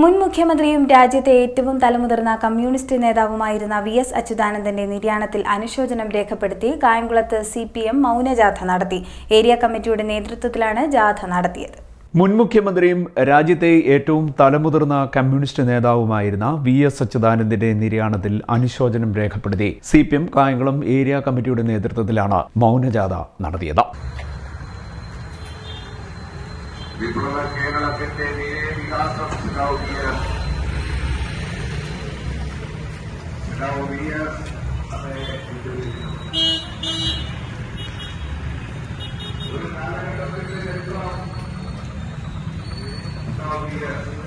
മുൻ മുഖ്യമന്ത്രിയും രാജ്യത്തെ ഏറ്റവും തലമുതിർന്ന കമ്മ്യൂണിസ്റ്റ് നേതാവുമായിരുന്ന വി എസ് അച്യുതാനന്ദന്റെ നിര്യാണത്തിൽ അനുശോചനം രേഖപ്പെടുത്തി കായംകുളത്ത് സി പി എം മൗനജാഥ നടത്തി. ഏരിയ കമ്മിറ്റിയുടെ നേതൃത്വത്തിലാണ് ജാഥ നടത്തിയത്. മുൻ മുഖ്യമന്ത്രിയും രാജ്യത്തെ ഏറ്റവും തലമുതിർന്ന കമ്മ്യൂണിസ്റ്റ് നേതാവുമായിരുന്ന വി എസ് അച്യുതാനന്ദന്റെ നിര്യാണത്തിൽ അനുശോചനം രേഖപ്പെടുത്തി C P M Kayamkulam area കമ്മിറ്റിയുടെ നേതൃത്വത്തിലാണ് മൗനജാഥ നടത്തിയത്. വിപ്ലവ കേരളത്തിന്റെ നേരെ വികാസം Gustavo Díaz hace entrevista. Gustavo Díaz.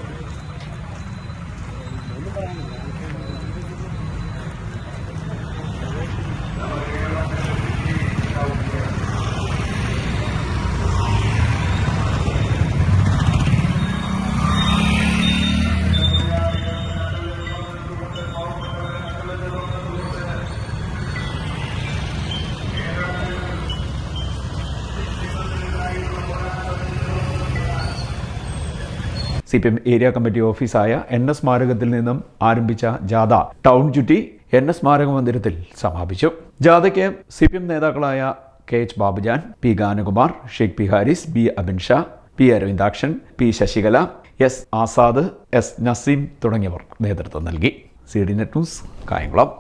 C P M area committee ഓഫീസായ N S സ്മാരകത്തിൽ നിന്നും ആരംഭിച്ച ജാഥ ടൗൺ ചുറ്റി എൻ എസ് സ്മാരക മന്ദിരത്തിൽ സമാപിച്ചു. ജാഥയ്ക്ക് സി പി എം നേതാക്കളായ K H Babujan P Ganakumar Sheikh P Haris B Abin Shah P Aravindakshan P Sasikala S Azad S Naseem തുടങ്ങിയവർ നേതൃത്വം നൽകി. C D net news Kayamkulam.